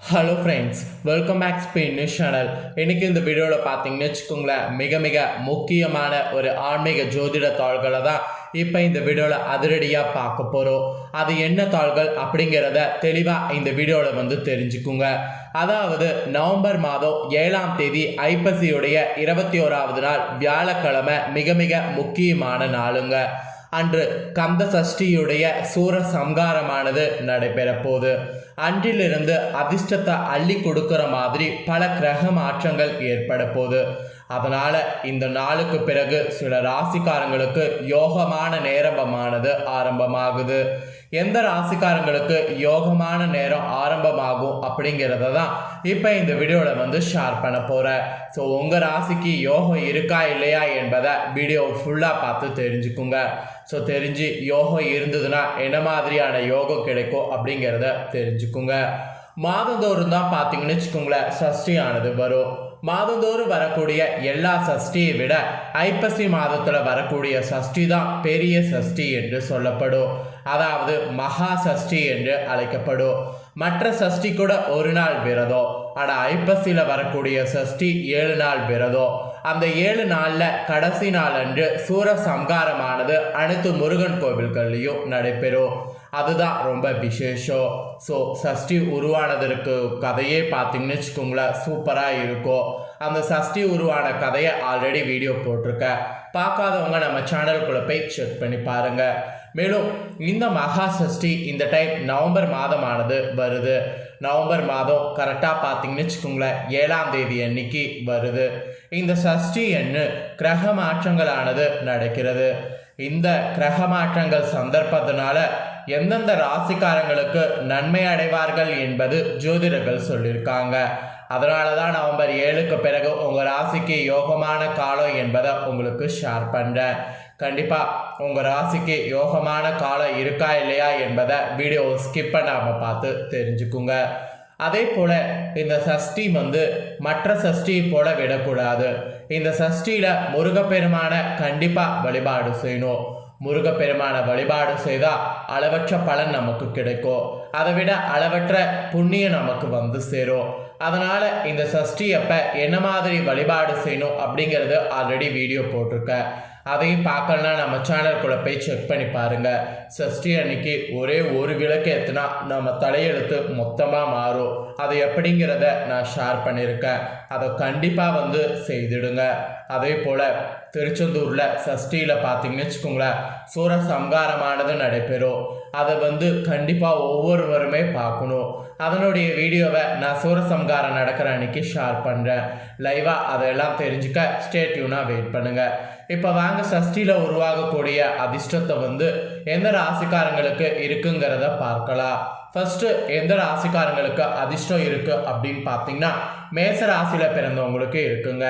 Hello friends welcome back Spain news channel இன்றைக்கி இந்த வீடியோவில் பார்த்தீங்கன்னு வச்சுக்கோங்களேன் மிக மிக முக்கியமான ஒரு ஆன்மீக ஜோதிட தாள்களை தான் இப்போ இந்த வீடியோவில் அதிரடியாக பார்க்க போகிறோம் அது என்ன தாள்கள் அப்படிங்கிறத தெளிவாக இந்த வீடியோவில் வந்து தெரிஞ்சுக்குங்க. அதாவது நவம்பர் மாதம் ஏழாம் தேதி ஐப்பசியுடைய இருபத்தி ஓராவது நாள் வியாழக்கிழமை மிக மிக முக்கியமான நாளுங்க. அன்று கந்த சஷ்டியுடைய சூர சம்காரமானது நடைபெற போது அன்றிலிருந்து அதிர்ஷ்டத்தை அள்ளி கொடுக்கிற மாதிரி பல கிரக மாற்றங்கள் ஏற்பட போகுது அதனால இந்த நாளுக்கு பிறகு சில ராசிக்காரங்களுக்கு யோகமான நேரமானது ஆரம்பமாகுது. எந்த ராசிக்காரங்களுக்கு யோகமான நேரம் ஆரம்பமாகும் அப்படிங்கிறத தான் இப்போ இந்த வீடியோவில் வந்து ஷேர் பண்ண போகிறேன் ஸோ உங்கள் ராசிக்கு யோகம் இருக்கா இல்லையா என்பதை வீடியோ ஃபுல்லாக பார்த்து தெரிஞ்சுக்குங்க. ஸோ தெரிஞ்சு யோகம் இருந்ததுன்னா என்ன மாதிரியான யோகம் கிடைக்கும் அப்படிங்கிறத தெரிஞ்சுக்குங்க. மாதந்தோறும் தான் பார்த்தீங்கன்னு வச்சுக்கோங்களேன் சஷ்டியானது வரும். மாதந்தோறும் வரக்கூடிய எல்லா சஷ்டியை விட ஐப்பசி மாதத்தில் வரக்கூடிய சஷ்டி தான் பெரிய சஷ்டி என்று சொல்லப்படும். அதாவது மகா சஷ்டி என்று அழைக்கப்படும். மற்ற சஷ்டி கூட ஒரு நாள் விரதம். ஆனால் ஐப்பசியில் வரக்கூடிய சஷ்டி ஏழு நாள் விரதம். அந்த ஏழு நாளில் கடைசி நாள் அன்று சூர சம்காரமானது அனைத்து முருகன் கோவில்கள்லையும் நடைபெறும். அதுதான் ரொம்ப விசேஷம். ஸோ சஷ்டி உருவானதற்கு கதையே பார்த்தீங்கன்னு வச்சுக்கோங்களேன் சூப்பராக இருக்கும். அந்த சஷ்டி உருவான கதையை ஆல்ரெடி வீடியோ போட்டிருக்கேன். பார்க்காதவங்க நம்ம சேனலுக்குள்ளே போய் செக் பண்ணி பாருங்கள் மேலும் இந்த மகா சஷ்டி இந்த டைம் நவம்பர் மாதமானது வருது. நவம்பர் மாதம் கரெக்டாக பார்த்தீங்கன்னு வச்சுக்கோங்களேன் ஏழாம் தேதி அன்னைக்கு வருது. இந்த சஷ்டி எண்ணு கிரக மாற்றங்களானது நடக்கிறது. இந்த கிரக மாற்றங்கள் சந்தர்ப்பத்தினால எந்தெந்த ராசிக்காரங்களுக்கு நன்மை அடைவார்கள் என்பது ஜோதிடர்கள் சொல்லியிருக்காங்க. அதனால தான் நவம்பர் ஏழுக்கு பிறகு உங்கள் ராசிக்கு யோகமான காலம் என்பதை உங்களுக்கு ஷேர் பண்ணுறேன் கண்டிப்பாக உங்கள் ராசிக்கு யோகமான காலம் இருக்கா இல்லையா என்பதை வீடியோ ஸ்கிப் பண்ணாமல் பார்த்து தெரிஞ்சுக்குங்க. அதே போல் இந்த சஷ்டி வந்து மற்ற சஷ்டியை போல விடக்கூடாது. இந்த சஷ்டியில் முருகப்பெருமான கண்டிப்பாக வழிபாடு செய்யணும். முருகப்பெருமான வழிபாடு செய்தால் அளவற்ற பலன் நமக்கு கிடைக்கும். அதை விட அளவற்ற புண்ணியம் நமக்கு வந்து சேரும். அதனால் இந்த சஷ்டி அப்போ என்ன மாதிரி வழிபாடு செய்யணும் அப்படிங்கிறது ஆல்ரெடி வீடியோ போட்டிருக்கேன். அதையும் பார்க்கலனா நம்ம சேனலுக்குள்ளே போய் செக் பண்ணி பாருங்கள் சஷ்டி அன்னைக்கு ஒரே ஒரு விளக்கு ஏற்றுனா நம்ம தலையெழுத்து மொத்தமாக மாறும். அது எப்படிங்கிறத நான் ஷேர் பண்ணியிருக்கேன் அதை கண்டிப்பாக வந்து செய்திடுங்க. அதே போல் திருச்செந்தூரில் சஷ்டியில் பார்த்தீங்கன்னு வச்சுக்கோங்களேன் சூர சங்காரமானது நடைபெறும். அதை வந்து கண்டிப்பாக ஒவ்வொருவருமே பார்க்கணும். அதனுடைய வீடியோவை நான் சூரசம்காரம் நடக்கிற அன்னைக்கு ஷேர் பண்ணுறேன் லைவாக அதையெல்லாம் தெரிஞ்சுக்க ஸ்டேட்யூனாக வெயிட் பண்ணுங்கள் இப்போ வாங்க சஷ்டியில் உருவாகக்கூடிய அதிர்ஷ்டத்தை வந்து எந்த ராசிக்காரங்களுக்கு இருக்குங்கிறத பார்க்கலாம். ஃபஸ்ட்டு எந்த ராசிக்காரங்களுக்கு அதிர்ஷ்டம் இருக்குது அப்படின்னு பார்த்தீங்கன்னா மேச ராசியில் பிறந்தவங்களுக்கு இருக்குங்க.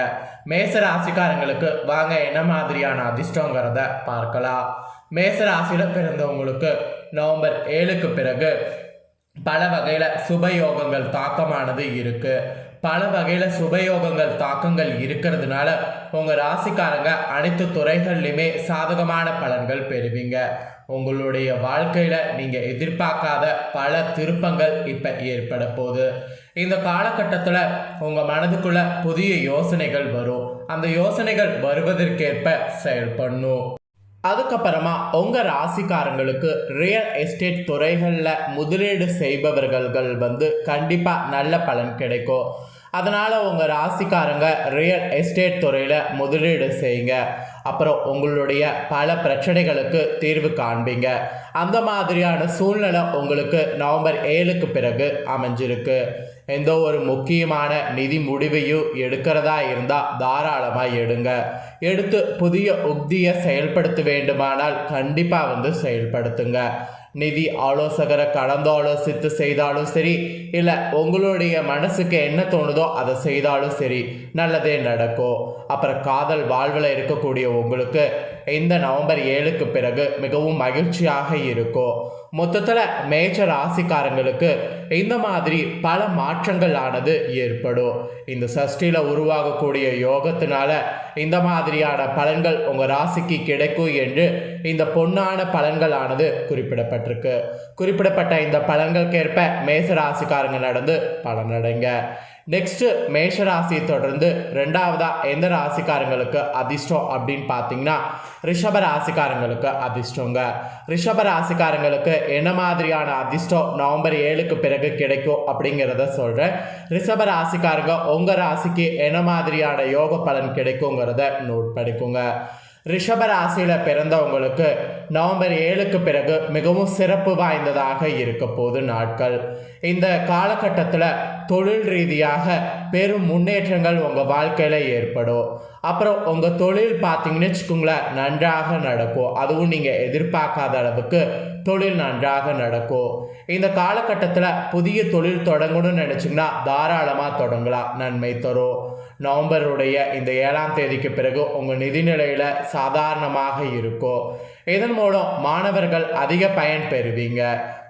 மேச ராசிக்காரங்களுக்கு வாங்க என்ன மாதிரியான அதிர்ஷ்டங்கிறத பார்க்கலாம். மேச ராசியில் பிறந்தவங்களுக்கு நவம்பர் ஏழுக்கு பிறகு பல வகையில் சுபயோகங்கள் தாக்கமானது இருக்குது பல வகையில் சுபயோகங்கள் தாக்கங்கள் இருக்கிறதுனால உங்கள் ராசிக்காரங்க அனைத்து துறைகள்லையுமே சாதகமான பலன்கள் பெறுவீங்க. உங்களுடைய வாழ்க்கையில் நீங்கள் எதிர்பார்க்காத பல திருப்பங்கள் இப்போ ஏற்பட போகுது. இந்த காலகட்டத்தில் உங்கள் மனதுக்குள்ள புதிய யோசனைகள் வரும். அந்த யோசனைகள் வருவதற்கேற்ப செயல்படணும். அதுக்கப்புறமா உங்கள் ராசிக்காரங்களுக்கு ரியல் எஸ்டேட் துறைகளில் முதலீடு செய்பவர்கள் வந்து கண்டிப்பாக நல்ல பலன் கிடைக்கும். அதனால் உங்கள் ராசிக்காரங்க ரியல் எஸ்டேட் துறையில் முதலீடு செய்யுங்க. அப்புறம் உங்களுடைய பல பிரச்சனைகளுக்கு தீர்வு காண்பீங்க. அந்த மாதிரியான சூழ்நிலை உங்களுக்கு நவம்பர் ஏழுக்கு பிறகு அமைஞ்சிருக்கு. எந்த ஒரு முக்கியமான நிதி முடிவையும் எடுக்கிறதா இருந்தால் தாராளமாக எடுங்க. எடுத்து புதிய உக்தியை செயல்படுத்த வேண்டுமானால் கண்டிப்பாக வந்து செயல்படுத்துங்க. நிதி ஆலோசகரை கலந்து ஆலோசித்து செய்தாலும் சரி இல்லை உங்களுடைய மனசுக்கு என்ன தோணுதோ அதை செய்தாலும் சரி நல்லதே நடக்கும். அப்புறம் காதல் வாழ்வில் இருக்கக்கூடிய உங்களுக்கு இந்த நவம்பர் ஏழுக்கு பிறகு மிகவும் மகிழ்ச்சியாக இருக்கும் மொத்தத்தில் மேஜர் ராசிக்காரங்களுக்கு இந்த மாதிரி பல மாற்றங்கள் ஆனது ஏற்படும். இந்த சஷ்டியில் உருவாகக்கூடிய யோகத்தினால இந்த மாதிரியான பலன்கள் உங்கள் ராசிக்கு கிடைக்கும் என்று இந்த பொன்னான பலன்களானது குறிப்பிடப்பட்டிருக்கு. குறிப்பிடப்பட்ட இந்த பலன்களுக்கேற்ப மேச ராசிக்காரங்க நடந்து பலனடைங்க. நெக்ஸ்ட்டு மேஷ ராசியை தொடர்ந்து ரெண்டாவதா எந்த ராசிக்காரங்களுக்கு அதிர்ஷ்டம் அப்படின்னு பார்த்தீங்கன்னா ரிஷப ராசிக்காரங்களுக்கு அதிர்ஷ்டங்க. ரிஷப ராசிக்காரங்களுக்கு என்ன மாதிரியான அதிர்ஷ்டம் நவம்பர் ஏழுக்கு பிறகு கிடைக்கும் அப்படிங்கிறத சொல்கிறேன் ரிஷப ராசிக்காரங்க உங்கள் ராசிக்கு என்ன மாதிரியான யோக பலன் கிடைக்குங்கிறத நோட் பண்ணிக்கோங்க. ரிஷப ராசியில் பிறந்தவங்களுக்கு நவம்பர் ஏழுக்கு பிறகு மிகவும் சிறப்பு வாய்ந்ததாக இருக்க போது நாட்கள். இந்த காலகட்டத்தில் தொழில் ரீதியாக பெரும் முன்னேற்றங்கள் உங்கள் வாழ்க்கையில் ஏற்படும். அப்புறம் உங்கள் தொழில் பார்த்தீங்கன்னு வச்சுக்கோங்களேன் நன்றாக நடக்கும். அதுவும் நீங்கள் எதிர்பார்க்காத அளவுக்கு தொழில் நன்றாக நடக்கும். இந்த காலகட்டத்தில் புதிய தொழில் தொடங்கணும்னு நினச்சிங்கன்னா தாராளமாக தொடங்கலாம். நன்மை தரும். நவம்பருடைய இந்த ஏழாம் தேதிக்கு பிறகு உங்கள் நிதிநிலையில் சாதாரணமாக இருக்கும் இதன் மூலம் மாணவர்கள் அதிக பயன் பெறுவீங்க.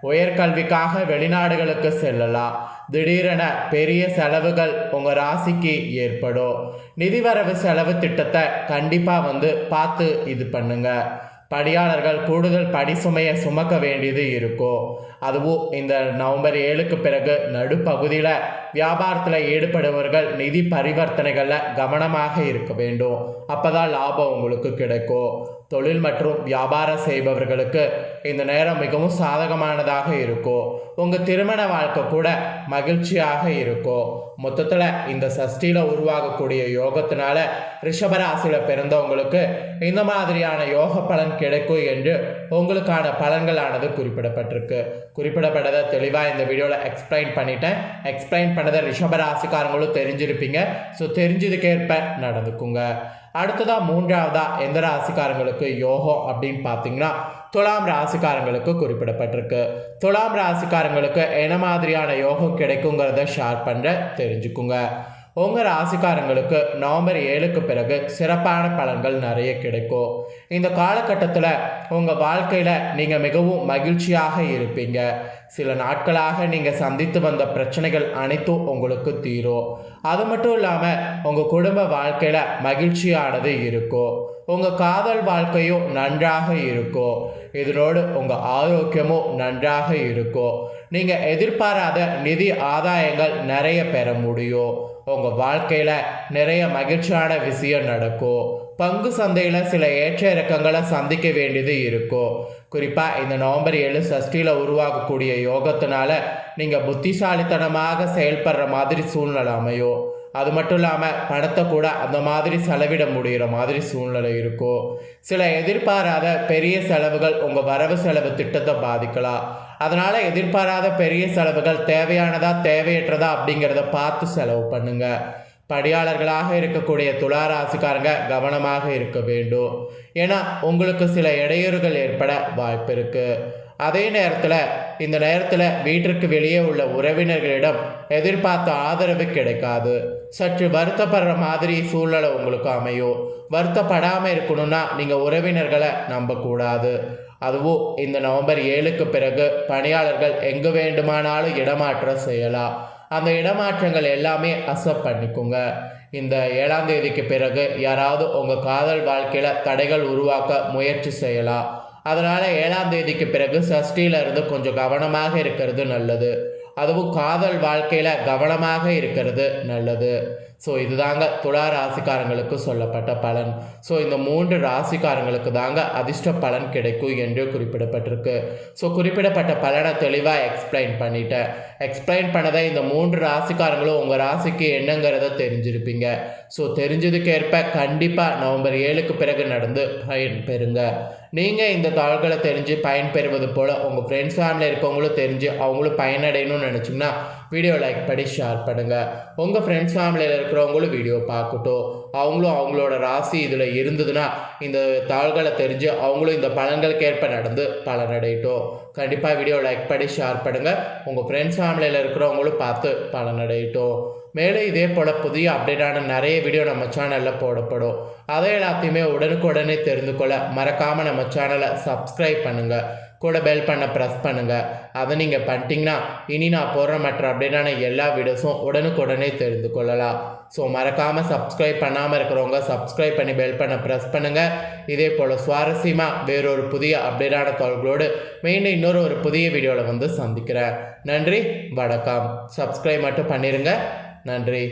உயர்கல்விக்காக வெளிநாடுகளுக்கு செல்லலாம். திடீரென பெரிய செலவுகள் உங்கள் ராசிக்கு ஏற்படும். நிதிவரவு செலவு திட்டத்தை கண்டிப்பாக வந்து பார்த்து இது பண்ணுங்கள் பணியாளர்கள் கூடுதல் பணி சுமையை சுமக்க வேண்டியது இருக்கும் அதுவும் இந்த நவம்பர் ஏழுக்கு பிறகு நடுப்பகுதியில் வியாபாரத்தில் ஈடுபடுபவர்கள் நிதி பரிவர்த்தனைகளில் கவனமாக இருக்க வேண்டும். அப்போ தான் லாபம் உங்களுக்கு கிடைக்கும். தொழில் மற்றும் வியாபாரம் செய்பவர்களுக்கு இந்த நேரம் மிகவும் சாதகமானதாக இருக்கும் உங்கள் திருமண வாழ்க்கை கூட மகிழ்ச்சியாக இருக்கும் மொத்தத்தில் இந்த சஷ்டியில் உருவாகக்கூடிய யோகத்தினால ரிஷபராசியில் பிறந்தவங்களுக்கு இந்த மாதிரியான யோக பலன் கிடைக்கும் என்று உங்களுக்கான பலன்களானது குறிப்பிடப்பட்டிருக்கு. குறிப்பிடப்பட்டதை தெளிவாக இந்த வீடியோவில் எக்ஸ்பிளைன் பண்ணிட்டேன். எக்ஸ்பிளைன் பண்ணதை ரிஷபராசிக்காரங்களும் தெரிஞ்சிருப்பீங்க. ஸோ தெரிஞ்சதுக்கேற்ப நடந்துக்குங்க. அடுத்ததாக மூன்றாவதாக எந்த ராசிக்காரங்களுக்கு யோகம் அப்படின்னு பார்த்தீங்கன்னா துலாம் ராசிக்காரங்களுக்கு குறிப்பிடப்பட்டிருக்கு. துலாம் ராசிக்காரங்களுக்கு என்ன மாதிரியான யோகம் கிடைக்குங்கிறத ஷேர் பண்ணுற தெரிஞ்சுக்குங்க. உங்கள் ராசிக்காரங்களுக்கு நவம்பர் ஏழுக்கு பிறகு சிறப்பான பலன்கள் நிறைய கிடைக்கும். இந்த காலகட்டத்தில் உங்கள் வாழ்க்கையில் நீங்கள் மிகவும் மகிழ்ச்சியாக இருப்பீங்க. சில நாட்களாக நீங்கள் சந்தித்து வந்த பிரச்சனைகள் அனைத்தும் உங்களுக்கு தீரும். அது மட்டும் இல்லாமல் உங்கள் குடும்ப வாழ்க்கையில் மகிழ்ச்சியானது இருக்கும். உங்கள் காதல் வாழ்க்கையும் நன்றாக இருக்கும். இதனோடு உங்கள் ஆரோக்கியமும் நன்றாக இருக்கும். நீங்கள் எதிர்பாராத நிதி ஆதாயங்கள் நிறைய பெற முடியும். உங்கள் வாழ்க்கையில் நிறைய மகிழ்ச்சியான விஷயம் நடக்கும். பங்கு சந்தையில் சில ஏற்ற இறக்கங்களை சந்திக்க வேண்டியது இருக்கும். குறிப்பாக இந்த நவம்பர் ஏழு சஷ்டியில் உருவாகக்கூடிய யோகத்தினால நீங்கள் புத்திசாலித்தனமாக செயல்படுற மாதிரி சூழ்நிலை அமையும். அது மட்டும் இல்லாமல் பணத்தை கூட அந்த மாதிரி செலவிட முடிகிற மாதிரி சூழ்நிலை இருக்கும் சில எதிர்பாராத பெரிய செலவுகள் உங்கள் வரவு செலவு திட்டத்தை பாதிக்கலாம். அதனால் எதிர்பாராத பெரிய செலவுகள் தேவையானதா தேவையற்றதா அப்படிங்கிறத பார்த்து செலவு பண்ணுங்கள் பணியாளர்களாக இருக்கக்கூடிய துளாராசிக்காரங்க கவனமாக இருக்க வேண்டும். ஏன்னா உங்களுக்கு சில இடையூறுகள் ஏற்பட வாய்ப்பு இருக்குது அதே நேரத்தில் இந்த நேரத்தில் வீட்டிற்கு வெளியே உள்ள உறவினர்களிடம் எதிர்பார்த்த ஆதரவு கிடைக்காது. சற்று வருத்தப்படுற மாதிரி சூழ்நிலை உங்களுக்கு அமையும். வருத்தப்படாமல் இருக்கணும்னா நீங்கள் உறவினர்களை நம்பக்கூடாது. அதுவும் இந்த நவம்பர் ஏழுக்கு பிறகு பணியாளர்கள் எங்கு வேண்டுமானாலும் இடமாற்றம் செய்யலாம். அந்த இடமாற்றங்கள் எல்லாமே அசப்ட் பண்ணிக்கோங்க. இந்த ஏழாம் தேதிக்கு பிறகு யாராவது உங்கள் காதல் வாழ்க்கையில் தடைகள் உருவாக்க முயற்சி செய்யலாம். அதனால் ஏழாம் தேதிக்கு பிறகு சஷ்டியில இருந்து கொஞ்சம் கவனமாக இருக்கிறது நல்லது. அதுவும் காதல் வாழ்க்கையில் கவனமாக இருக்கிறது நல்லது. ஸோ இதுதாங்க துலா ராசிக்காரங்களுக்கு சொல்லப்பட்ட பலன். ஸோ இந்த மூன்று ராசிக்காரங்களுக்கு தாங்க அதிர்ஷ்ட பலன் கிடைக்கும் என்று குறிப்பிடப்பட்டிருக்கு. ஸோ குறிப்பிடப்பட்ட பலனை தெளிவாக எக்ஸ்பிளைன் பண்ணிட்டேன். எக்ஸ்பிளைன் பண்ணதை இந்த மூன்று ராசிக்காரங்களும் உங்கள் ராசிக்கு என்னங்கிறத தெரிஞ்சிருப்பீங்க. ஸோ தெரிஞ்சதுக்கேற்ப கண்டிப்பாக நவம்பர் ஏழுக்கு பிறகு நடந்து பயன் பெறுங்க. நீங்கள் இந்த தாள்களை தெரிஞ்சு பயன்பெறுவது போல் உங்கள் ஃப்ரெண்ட்ஸ் ஃபேமிலி இருக்கவங்களும் தெரிஞ்சு அவங்களும் பயனடையணும்னு நினச்சிங்கன்னா வீடியோ லைக் பண்ணி ஷேர் பண்ணுங்கள் உங்கள் ஃப்ரெண்ட்ஸ் ஃபேமிலியில் இருக்கிறவங்களும் வீடியோ பார்க்கட்டும். அவங்களும் அவங்களோட ராசி இதில் இருந்ததுன்னா இந்த தாள்களை தெரிஞ்சு அவங்களும் இந்த பலன்களுக்கு ஏற்ப நடந்து பலனடையட்டும். கண்டிப்பாக வீடியோ லைக் பண்ணி ஷேர் பண்ணுங்கள் உங்கள் ஃப்ரெண்ட்ஸ் ஃபேமிலியில் இருக்கிறவங்களும் பார்த்து பலனடையட்டும். மேலும் இதே போல் புதிய அப்டேட்டான நிறைய வீடியோ நம்ம சேனலில் போடப்படும். அதை எல்லாத்தையுமே உடனுக்குடனே தெரிந்து கொள்ள மறக்காமல் நம்ம சேனலை சப்ஸ்கிரைப் பண்ணுங்கள் கூட பெல் பண்ண ப்ரெஸ் பண்ணுங்கள் அதை நீங்கள் பண்ணிட்டீங்கன்னா இனி நான் போடுற மற்ற அப்டேட்டான எல்லா வீடியோஸும் உடனுக்குடனே தெரிந்து கொள்ளலாம். ஸோ மறக்காமல் சப்ஸ்கிரைப் பண்ணாமல் இருக்கிறவங்க சப்ஸ்கிரைப் பண்ணி பெல் பண்ண ப்ரெஸ் பண்ணுங்கள் இதே போல் சுவாரஸ்யமாக வேறொரு புதிய அப்டேட்டான தகவல்களோடு மீண்டும் இன்னொரு ஒரு புதிய வீடியோவில் வந்து சந்திக்கிறேன். நன்றி வணக்கம். சப்ஸ்கிரைப் மட்டும் பண்ணிடுங்க நன்றி.